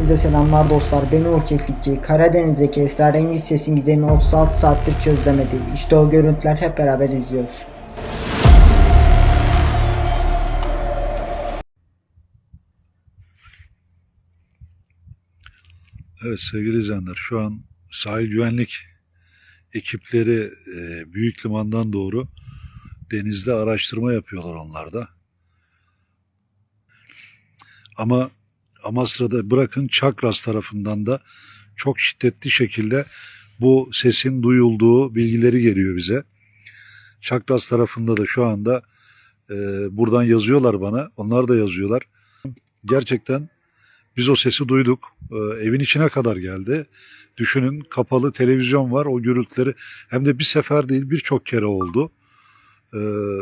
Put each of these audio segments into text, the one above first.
Hepinize selamlar dostlar. Ben Uğur Keklikçi. Karadeniz'deki esrarengiz sesin gizemi 36 saattir çözülemedi. İşte o görüntüler hep beraber izliyoruz. Evet sevgili izleyenler şu an sahil güvenlik ekipleri e, Büyük Liman'dan doğru denizde araştırma yapıyorlar onlar da. Ama Amasra'da bırakın Çakras tarafından da çok şiddetli şekilde bu sesin duyulduğu bilgileri geliyor bize. Çakras tarafında da şu anda e, buradan yazıyorlar bana. Onlar da yazıyorlar. Gerçekten biz o sesi duyduk. Ee, evin içine kadar geldi. Düşünün kapalı televizyon var. O gürültüleri hem de bir sefer değil birçok kere oldu. Ee,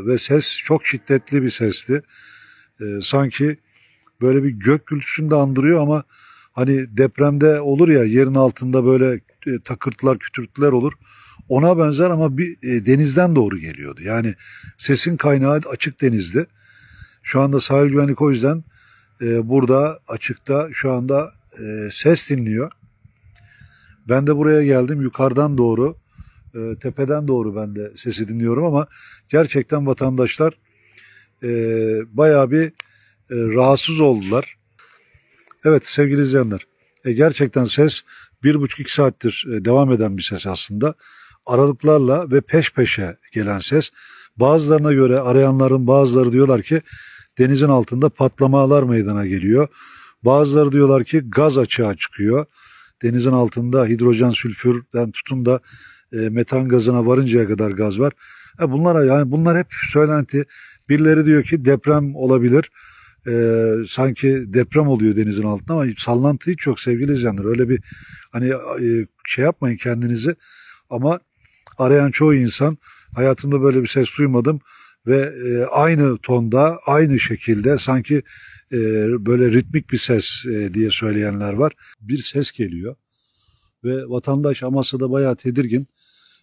ve ses çok şiddetli bir sesti. Ee, sanki böyle bir gök gürültüsünü de andırıyor ama hani depremde olur ya yerin altında böyle e, takırtılar kütürtüler olur. Ona benzer ama bir e, denizden doğru geliyordu. Yani sesin kaynağı açık denizdi. Şu anda sahil güvenlik o yüzden e, burada açıkta şu anda ses dinliyor. Ben de buraya geldim yukarıdan doğru, tepeden doğru ben de sesi dinliyorum ama gerçekten vatandaşlar e, bayağı bir e, rahatsız oldular. Evet sevgili izleyenler, e, gerçekten ses bir buçuk iki saattir e, devam eden bir ses aslında. Aralıklarla ve peş peşe gelen ses. Bazılarına göre arayanların bazıları diyorlar ki denizin altında patlamalar meydana geliyor. Bazıları diyorlar ki gaz açığa çıkıyor. Denizin altında hidrojen sülfürden tutun da e, metan gazına varıncaya kadar gaz var. E bunlara yani bunlar hep söylenti. Birileri diyor ki deprem olabilir. E, sanki deprem oluyor denizin altında ama sallantı hiç yok sevgili izleyenler. Öyle bir hani e, şey yapmayın kendinizi ama arayan çoğu insan hayatımda böyle bir ses duymadım ve e, aynı tonda, aynı şekilde sanki e, böyle ritmik bir ses e, diye söyleyenler var. Bir ses geliyor ve vatandaş Amasya'da bayağı tedirgin.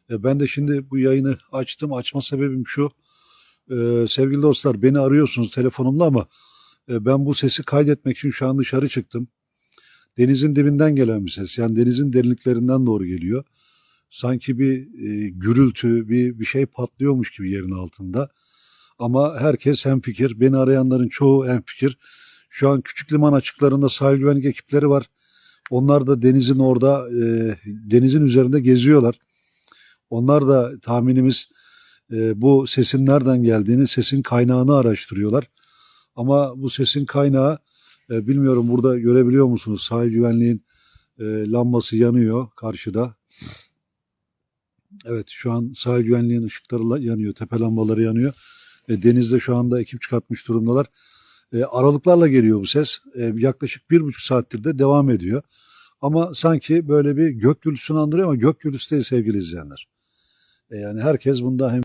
E, ben de şimdi bu yayını açtım. Açma sebebim şu. E, sevgili dostlar beni arıyorsunuz telefonumla ama ben bu sesi kaydetmek için şu an dışarı çıktım. Denizin dibinden gelen bir ses. Yani denizin derinliklerinden doğru geliyor. Sanki bir e, gürültü, bir, bir şey patlıyormuş gibi yerin altında. Ama herkes hemfikir. Beni arayanların çoğu hemfikir. Şu an küçük liman açıklarında sahil güvenlik ekipleri var. Onlar da denizin orada, e, denizin üzerinde geziyorlar. Onlar da tahminimiz e, bu sesin nereden geldiğini, sesin kaynağını araştırıyorlar. Ama bu sesin kaynağı, e, bilmiyorum burada görebiliyor musunuz? Sahil güvenliğin e, lambası yanıyor karşıda. Evet şu an sahil güvenliğin ışıkları yanıyor, tepe lambaları yanıyor. E, denizde şu anda ekip çıkartmış durumdalar. E, aralıklarla geliyor bu ses. E, yaklaşık bir buçuk saattir de devam ediyor. Ama sanki böyle bir gök gürültüsünü andırıyor ama gök gürültüsü değil sevgili izleyenler. E, yani herkes bunda hem